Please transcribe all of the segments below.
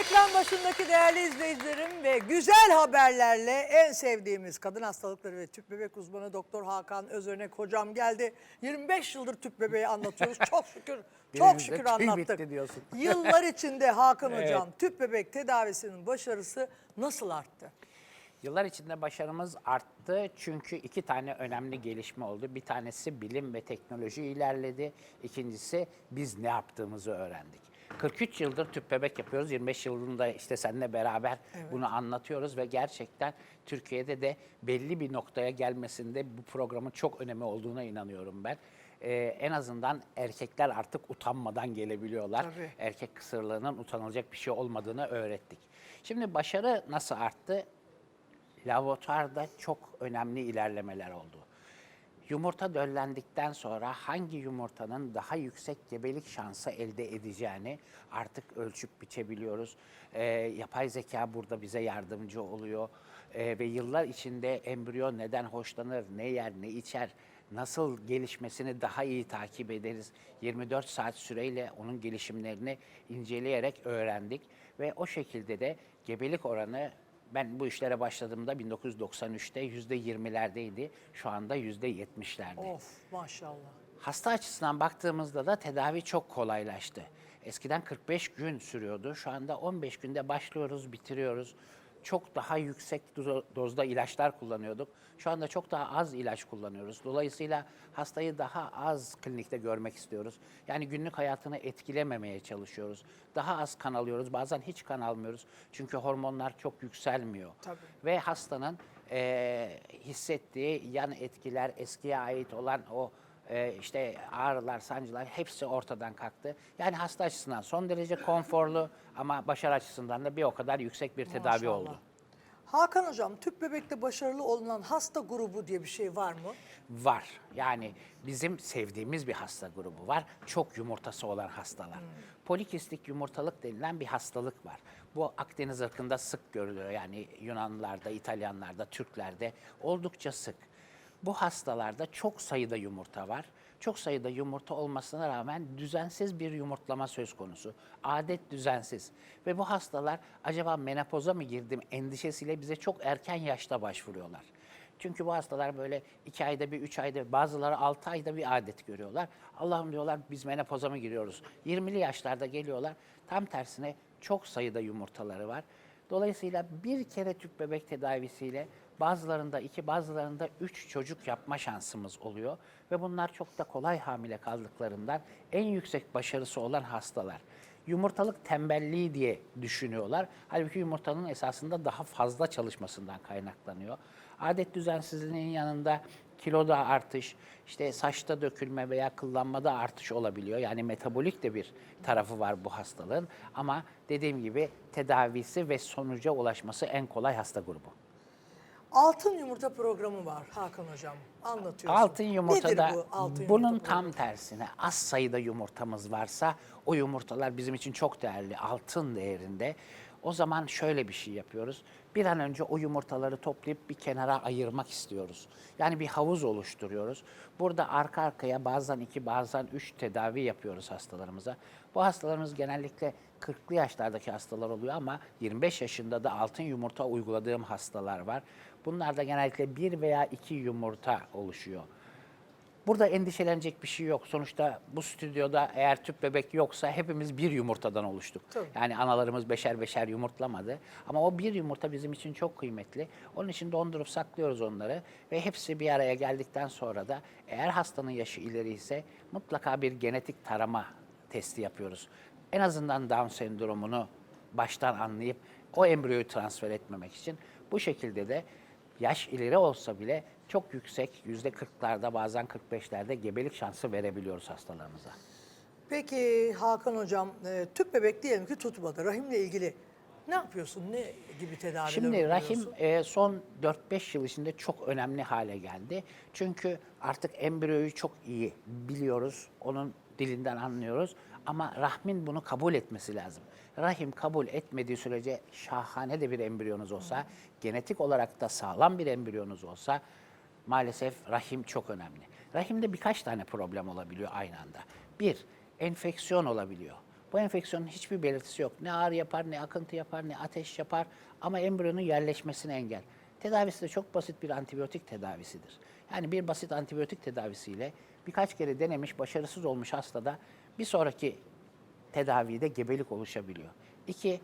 Ekran başındaki değerli izleyicilerim ve güzel haberlerle en sevdiğimiz kadın hastalıkları ve tüp bebek uzmanı Doktor Hakan Özörnek hocam geldi. 25 yıldır tüp bebeği anlatıyoruz. Çok şükür, çok şükür tüy anlattık. bitti diyorsun. Yıllar içinde Hakan hocam tüp bebek tedavisinin başarısı nasıl arttı? Yıllar içinde başarımız arttı çünkü iki tane önemli gelişme oldu. Bir tanesi bilim ve teknoloji ilerledi. İkincisi biz ne yaptığımızı öğrendik. 43 yıldır tüp bebek yapıyoruz. 25 yılında işte seninle beraber bunu anlatıyoruz ve gerçekten Türkiye'de de belli bir noktaya gelmesinde bu programın çok önemi olduğuna inanıyorum ben. Ee, en azından erkekler artık utanmadan gelebiliyorlar. Tabii. Erkek kısırlığının utanılacak bir şey olmadığını öğrettik. Şimdi başarı nasıl arttı? laboratuvarda çok önemli ilerlemeler oldu. Yumurta döllendikten sonra hangi yumurtanın daha yüksek gebelik şansı elde edeceğini artık ölçüp biçebiliyoruz. Ee, yapay zeka burada bize yardımcı oluyor. Ee, ve yıllar içinde embriyo neden hoşlanır, ne yer, ne içer, nasıl gelişmesini daha iyi takip ederiz. 24 saat süreyle onun gelişimlerini inceleyerek öğrendik. Ve o şekilde de gebelik oranı ben bu işlere başladığımda 1993'te yüzde 20'lerdeydi. Şu anda yüzde 70'lerde. Of maşallah. Hasta açısından baktığımızda da tedavi çok kolaylaştı. Eskiden 45 gün sürüyordu. Şu anda 15 günde başlıyoruz, bitiriyoruz. Çok daha yüksek do- dozda ilaçlar kullanıyorduk. Şu anda çok daha az ilaç kullanıyoruz. Dolayısıyla hastayı daha az klinikte görmek istiyoruz. Yani günlük hayatını etkilememeye çalışıyoruz. Daha az kan alıyoruz. Bazen hiç kan almıyoruz. Çünkü hormonlar çok yükselmiyor. Tabii. Ve hastanın eee, hissettiği yan etkiler, eskiye ait olan o e, işte ağrılar, sancılar hepsi ortadan kalktı. Yani hasta açısından son derece konforlu ama başarı açısından da bir o kadar yüksek bir tedavi Maşallah. oldu. Hakan hocam tüp bebekte başarılı olunan hasta grubu diye bir şey var mı? Var. Yani bizim sevdiğimiz bir hasta grubu var. Çok yumurtası olan hastalar. Polikistik yumurtalık denilen bir hastalık var. Bu Akdeniz ırkında sık görülüyor. Yani Yunanlılarda, İtalyanlarda, Türklerde oldukça sık. Bu hastalarda çok sayıda yumurta var. Çok sayıda yumurta olmasına rağmen düzensiz bir yumurtlama söz konusu. Adet düzensiz. Ve bu hastalar acaba menopoza mı girdim endişesiyle bize çok erken yaşta başvuruyorlar. Çünkü bu hastalar böyle iki ayda bir, üç ayda bir, bazıları altı ayda bir adet görüyorlar. Allah'ım diyorlar biz menopoza mı giriyoruz? 20'li yaşlarda geliyorlar. Tam tersine çok sayıda yumurtaları var. Dolayısıyla bir kere tüp bebek tedavisiyle bazılarında iki, bazılarında üç çocuk yapma şansımız oluyor. Ve bunlar çok da kolay hamile kaldıklarından en yüksek başarısı olan hastalar. Yumurtalık tembelliği diye düşünüyorlar. Halbuki yumurtanın esasında daha fazla çalışmasından kaynaklanıyor. Adet düzensizliğinin yanında kiloda artış, işte saçta dökülme veya kıllanmada artış olabiliyor. Yani metabolik de bir tarafı var bu hastalığın. Ama dediğim gibi tedavisi ve sonuca ulaşması en kolay hasta grubu. Altın yumurta programı var Hakan hocam. Anlatıyorsun. Altın yumurtada Nedir bu altın bunun yumurta tam programı? tersine az sayıda yumurtamız varsa o yumurtalar bizim için çok değerli, altın değerinde. O zaman şöyle bir şey yapıyoruz. Bir an önce o yumurtaları toplayıp bir kenara ayırmak istiyoruz. Yani bir havuz oluşturuyoruz. Burada arka arkaya bazen iki bazen üç tedavi yapıyoruz hastalarımıza. Bu hastalarımız genellikle 40'lı yaşlardaki hastalar oluyor ama 25 yaşında da altın yumurta uyguladığım hastalar var. Bunlarda genellikle bir veya iki yumurta oluşuyor. Burada endişelenecek bir şey yok. Sonuçta bu stüdyoda eğer tüp bebek yoksa hepimiz bir yumurtadan oluştuk. Tabii. Yani analarımız beşer beşer yumurtlamadı. Ama o bir yumurta bizim için çok kıymetli. Onun için dondurup saklıyoruz onları ve hepsi bir araya geldikten sonra da eğer hastanın yaşı ileri ise mutlaka bir genetik tarama testi yapıyoruz. En azından Down sendromunu baştan anlayıp o embriyoyu transfer etmemek için bu şekilde de yaş ileri olsa bile çok yüksek yüzde 40'larda bazen 45'lerde gebelik şansı verebiliyoruz hastalarımıza. Peki Hakan hocam e, tüp bebek diyelim ki tutmadı. Rahimle ilgili ne yapıyorsun? Ne gibi tedaviler Şimdi rahim e, son 4-5 yıl içinde çok önemli hale geldi. Çünkü artık embriyoyu çok iyi biliyoruz, onun dilinden anlıyoruz. Ama rahmin bunu kabul etmesi lazım. Rahim kabul etmediği sürece şahane de bir embriyonuz olsa, genetik olarak da sağlam bir embriyonuz olsa maalesef rahim çok önemli. Rahimde birkaç tane problem olabiliyor aynı anda. Bir, enfeksiyon olabiliyor. Bu enfeksiyonun hiçbir belirtisi yok. Ne ağrı yapar, ne akıntı yapar, ne ateş yapar ama embriyonun yerleşmesine engel. Tedavisi de çok basit bir antibiyotik tedavisidir. Yani bir basit antibiyotik tedavisiyle birkaç kere denemiş, başarısız olmuş hastada bir sonraki tedavide gebelik oluşabiliyor. İki,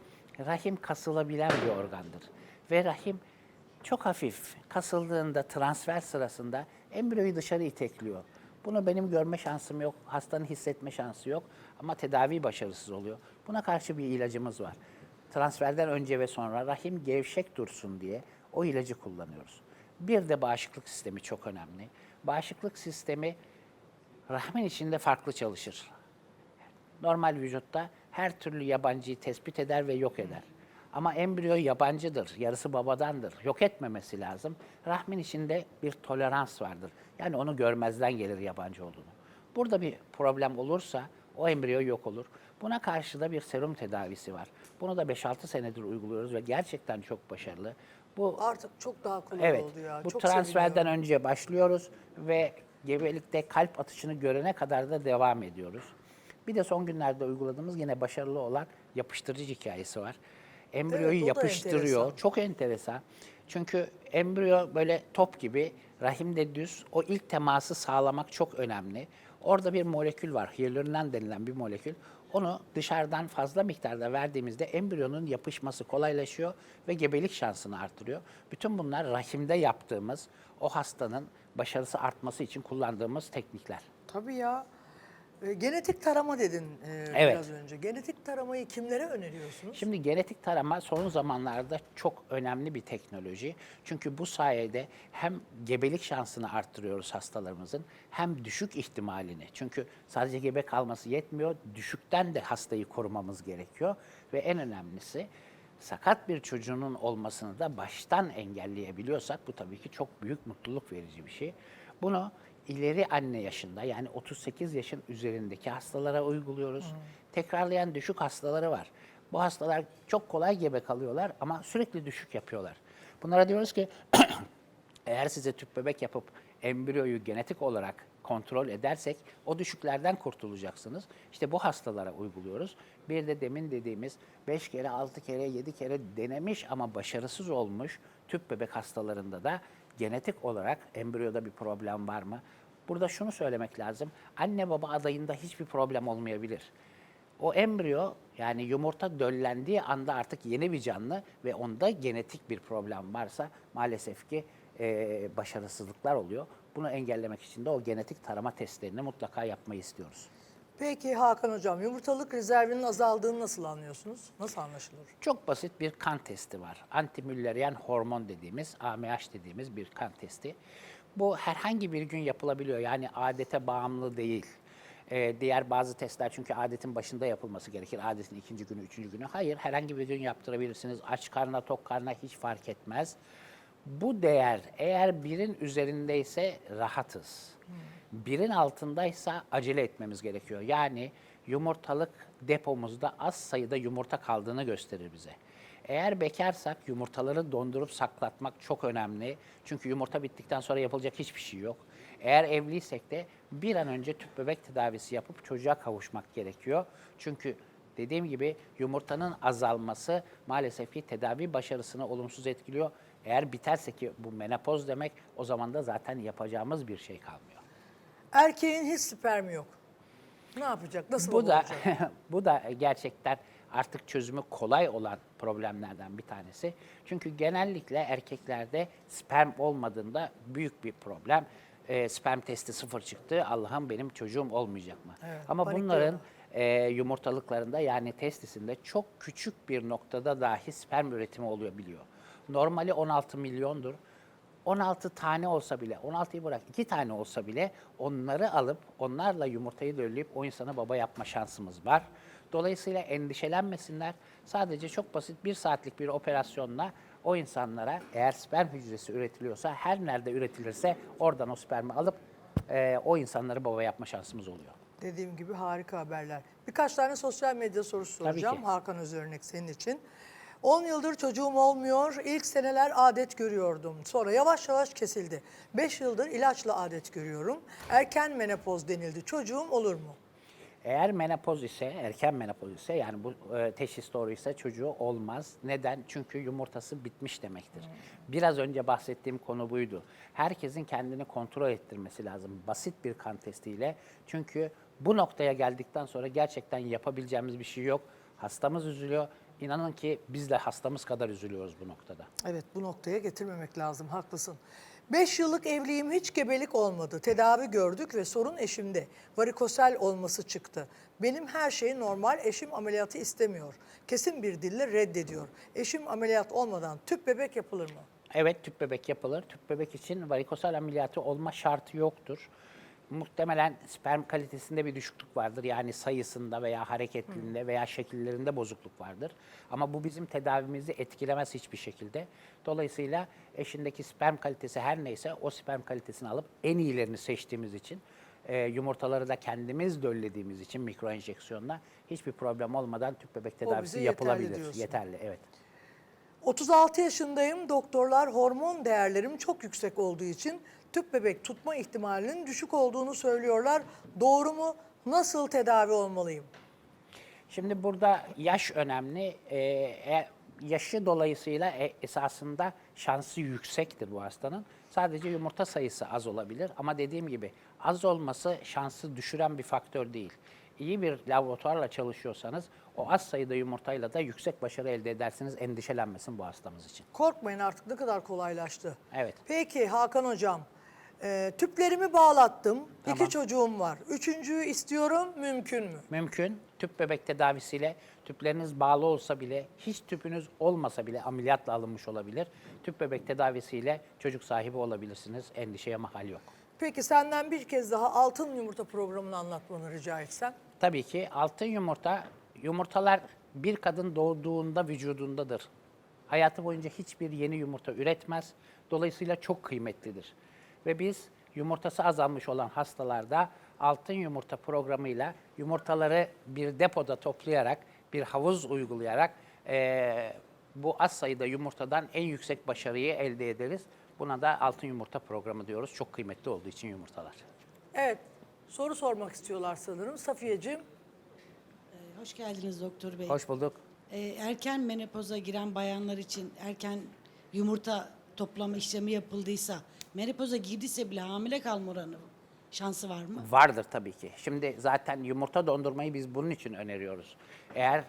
rahim kasılabilen bir organdır. Ve rahim çok hafif kasıldığında transfer sırasında embriyoyu dışarı itekliyor. Bunu benim görme şansım yok, hastanın hissetme şansı yok ama tedavi başarısız oluyor. Buna karşı bir ilacımız var. Transferden önce ve sonra rahim gevşek dursun diye o ilacı kullanıyoruz. Bir de bağışıklık sistemi çok önemli. Bağışıklık sistemi rahmin içinde farklı çalışır normal vücutta her türlü yabancıyı tespit eder ve yok eder. Ama embriyo yabancıdır, yarısı babadandır. Yok etmemesi lazım. Rahmin içinde bir tolerans vardır. Yani onu görmezden gelir yabancı olduğunu. Burada bir problem olursa o embriyo yok olur. Buna karşı da bir serum tedavisi var. Bunu da 5-6 senedir uyguluyoruz ve gerçekten çok başarılı. Bu Artık çok daha kolay Evet. oldu ya. Bu çok transferden seviniyorum. önce başlıyoruz ve gebelikte kalp atışını görene kadar da devam ediyoruz. Bir de son günlerde uyguladığımız yine başarılı olan yapıştırıcı hikayesi var. Embriyoyu Evet, yapıştırıyor. enteresan. Çok enteresan. Çünkü embriyo böyle top gibi rahimde düz. O ilk teması sağlamak çok önemli. Orada bir molekül var. Hyaluronan denilen bir molekül. Onu dışarıdan fazla miktarda verdiğimizde embriyonun yapışması kolaylaşıyor ve gebelik şansını artırıyor. Bütün bunlar rahimde yaptığımız o hastanın başarısı artması için kullandığımız teknikler. Tabii ya. E, genetik tarama dedin e, Evet. biraz önce. Genetik taramayı kimlere öneriyorsunuz? Şimdi genetik tarama son zamanlarda çok önemli bir teknoloji. Çünkü bu sayede hem gebelik şansını arttırıyoruz hastalarımızın hem düşük ihtimalini. Çünkü sadece gebe kalması yetmiyor. Düşükten de hastayı korumamız gerekiyor. Ve en önemlisi sakat bir çocuğunun olmasını da baştan engelleyebiliyorsak bu tabii ki çok büyük mutluluk verici bir şey. Bunu ileri anne yaşında yani 38 yaşın üzerindeki hastalara uyguluyoruz. Tekrarlayan düşük hastaları var. Bu hastalar çok kolay gebe kalıyorlar ama sürekli düşük yapıyorlar. Bunlara diyoruz ki eğer size tüp bebek yapıp embriyoyu genetik olarak kontrol edersek o düşüklerden kurtulacaksınız. İşte bu hastalara uyguluyoruz. Bir de demin dediğimiz 5 kere, 6 kere, 7 kere denemiş ama başarısız olmuş tüp bebek hastalarında da genetik olarak embriyoda bir problem var mı? Burada şunu söylemek lazım. Anne baba adayında hiçbir problem olmayabilir. O embriyo yani yumurta döllendiği anda artık yeni bir canlı ve onda genetik bir problem varsa maalesef ki eee, başarısızlıklar oluyor. Bunu engellemek için de o genetik tarama testlerini mutlaka yapmayı istiyoruz. Peki Hakan Hocam yumurtalık rezervinin azaldığını nasıl anlıyorsunuz? Nasıl anlaşılır? Çok basit bir kan testi var. Antimülleriyen hormon dediğimiz, AMH dediğimiz bir kan testi. Bu herhangi bir gün yapılabiliyor. Yani adete bağımlı değil. Ee, diğer bazı testler çünkü adetin başında yapılması gerekir. Adetin ikinci günü, üçüncü günü. Hayır, herhangi bir gün yaptırabilirsiniz. Aç karnına, tok karnına hiç fark etmez. Bu değer eğer birin üzerindeyse rahatız. Birin altındaysa acele etmemiz gerekiyor. Yani yumurtalık depomuzda az sayıda yumurta kaldığını gösterir bize. Eğer bekarsak yumurtaları dondurup saklatmak çok önemli. Çünkü yumurta bittikten sonra yapılacak hiçbir şey yok. Eğer evliysek de bir an önce tüp bebek tedavisi yapıp çocuğa kavuşmak gerekiyor. Çünkü dediğim gibi yumurtanın azalması maalesef ki tedavi başarısını olumsuz etkiliyor. Eğer biterse ki bu menopoz demek o zaman da zaten yapacağımız bir şey kalmıyor. Erkeğin hiç spermi yok. Ne yapacak? Nasıl Bu da olacak? bu da gerçekten artık çözümü kolay olan problemlerden bir tanesi. Çünkü genellikle erkeklerde sperm olmadığında büyük bir problem. Ee, sperm testi sıfır çıktı. Allah'ım benim çocuğum olmayacak mı? Evet, Ama bunların e, yumurtalıklarında yani testisinde çok küçük bir noktada dahi sperm üretimi oluyor biliyor. Normali 16 milyondur. 16 tane olsa bile, 16'yı bırak 2 tane olsa bile onları alıp onlarla yumurtayı dölleyip o insanı baba yapma şansımız var. Dolayısıyla endişelenmesinler. Sadece çok basit bir saatlik bir operasyonla o insanlara eğer sperm hücresi üretiliyorsa her nerede üretilirse oradan o spermi alıp e, o insanları baba yapma şansımız oluyor. Dediğim gibi harika haberler. Birkaç tane sosyal medya sorusu soracağım. Hakan Özörnek senin için. 10 yıldır çocuğum olmuyor. İlk seneler adet görüyordum. Sonra yavaş yavaş kesildi. 5 yıldır ilaçla adet görüyorum. Erken menopoz denildi. Çocuğum olur mu? Eğer menopoz ise, erken menopoz ise yani bu e, teşhis doğru ise çocuğu olmaz. Neden? Çünkü yumurtası bitmiş demektir. Biraz önce bahsettiğim konu buydu. Herkesin kendini kontrol ettirmesi lazım basit bir kan testiyle. Çünkü bu noktaya geldikten sonra gerçekten yapabileceğimiz bir şey yok. Hastamız üzülüyor. İnanın ki biz de hastamız kadar üzülüyoruz bu noktada. Evet bu noktaya getirmemek lazım haklısın. 5 yıllık evliyim hiç gebelik olmadı. Tedavi gördük ve sorun eşimde. Varikosel olması çıktı. Benim her şey normal. Eşim ameliyatı istemiyor. Kesin bir dille reddediyor. Eşim ameliyat olmadan tüp bebek yapılır mı? Evet tüp bebek yapılır. Tüp bebek için varikosel ameliyatı olma şartı yoktur. Muhtemelen sperm kalitesinde bir düşüklük vardır. Yani sayısında veya hareketliliğinde veya şekillerinde bozukluk vardır. Ama bu bizim tedavimizi etkilemez hiçbir şekilde. Dolayısıyla eşindeki sperm kalitesi her neyse o sperm kalitesini alıp en iyilerini seçtiğimiz için e, yumurtaları da kendimiz döllediğimiz için mikro enjeksiyonla hiçbir problem olmadan tüp bebek tedavisi yeterli yapılabilir. diyorsun. Yeterli evet. 36 yaşındayım. Doktorlar hormon değerlerim çok yüksek olduğu için tüp bebek tutma ihtimalinin düşük olduğunu söylüyorlar. Doğru mu? Nasıl tedavi olmalıyım? Şimdi burada yaş önemli. Ee, e, yaşı dolayısıyla e, esasında şansı yüksektir bu hastanın. Sadece yumurta sayısı az olabilir ama dediğim gibi az olması şansı düşüren bir faktör değil. İyi bir laboratuvarla çalışıyorsanız o az sayıda yumurtayla da yüksek başarı elde edersiniz. Endişelenmesin bu hastamız için. Korkmayın artık ne kadar kolaylaştı. Evet. Peki Hakan Hocam, e, tüplerimi bağlattım. Tamam. İki çocuğum var. Üçüncüyü istiyorum, mümkün mü? Mümkün. Tüp bebek tedavisiyle tüpleriniz bağlı olsa bile, hiç tüpünüz olmasa bile ameliyatla alınmış olabilir. Tüp bebek tedavisiyle çocuk sahibi olabilirsiniz. Endişeye mahal yok. Peki senden bir kez daha altın yumurta programını anlatmanı rica etsem. Tabii ki altın yumurta, yumurtalar bir kadın doğduğunda vücudundadır. Hayatı boyunca hiçbir yeni yumurta üretmez. Dolayısıyla çok kıymetlidir. Ve biz yumurtası azalmış olan hastalarda altın yumurta programıyla yumurtaları bir depoda toplayarak, bir havuz uygulayarak eee, bu az sayıda yumurtadan en yüksek başarıyı elde ederiz. Buna da altın yumurta programı diyoruz. Çok kıymetli olduğu için yumurtalar. Evet, soru sormak istiyorlar sanırım. Safiyeciğim, Ee, Hoş geldiniz doktor bey. Hoş bulduk. Ee, erken menopoza giren bayanlar için erken yumurta toplama işlemi yapıldıysa, menopoza girdiyse bile hamile kalma oranı şansı var mı? Vardır tabii ki. Şimdi zaten yumurta dondurmayı biz bunun için öneriyoruz. Eğer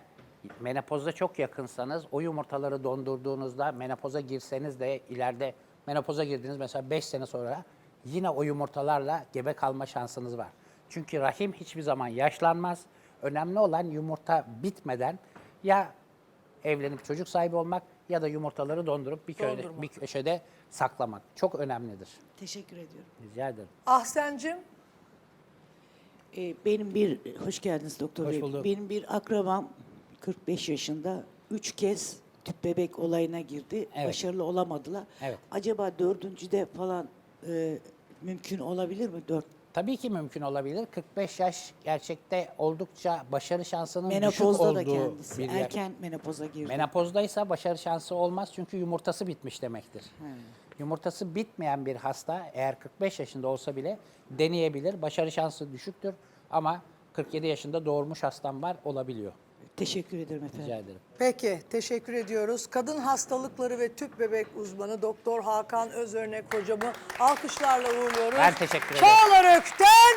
menopozda çok yakınsanız o yumurtaları dondurduğunuzda menopoza girseniz de ileride menopoza girdiniz mesela 5 sene sonra yine o yumurtalarla gebe kalma şansınız var. Çünkü rahim hiçbir zaman yaşlanmaz. Önemli olan yumurta bitmeden ya evlenip çocuk sahibi olmak ya da yumurtaları dondurup bir, köşede, Dondurmak. bir köşede saklamak. Çok önemlidir. Teşekkür ediyorum. Rica ederim. Ahsen'cim Ee, Benim bir, hoş geldiniz doktor Hoş bey. bulduk. Benim bir akrabam 45 yaşında üç kez tüp bebek olayına girdi. Evet. Başarılı olamadılar. Evet. Acaba dördüncüde falan e, mümkün olabilir mi? Dört. Tabii ki mümkün olabilir. 45 yaş gerçekte oldukça başarı şansının düşük Menopozda olduğu da kendisi. bir yer. Erken menopoza girdi. Menopozdaysa başarı şansı olmaz çünkü yumurtası bitmiş demektir. Yumurtası bitmeyen bir hasta eğer 45 yaşında olsa bile deneyebilir. Başarı şansı düşüktür ama 47 yaşında doğurmuş hastam var olabiliyor. Teşekkür ederim efendim. Rica ederim. Peki, teşekkür ediyoruz. Kadın hastalıkları ve tüp bebek uzmanı Doktor Hakan Özörnek hocamı alkışlarla uğurluyoruz. Ben teşekkür ederim. Çağlar Ökten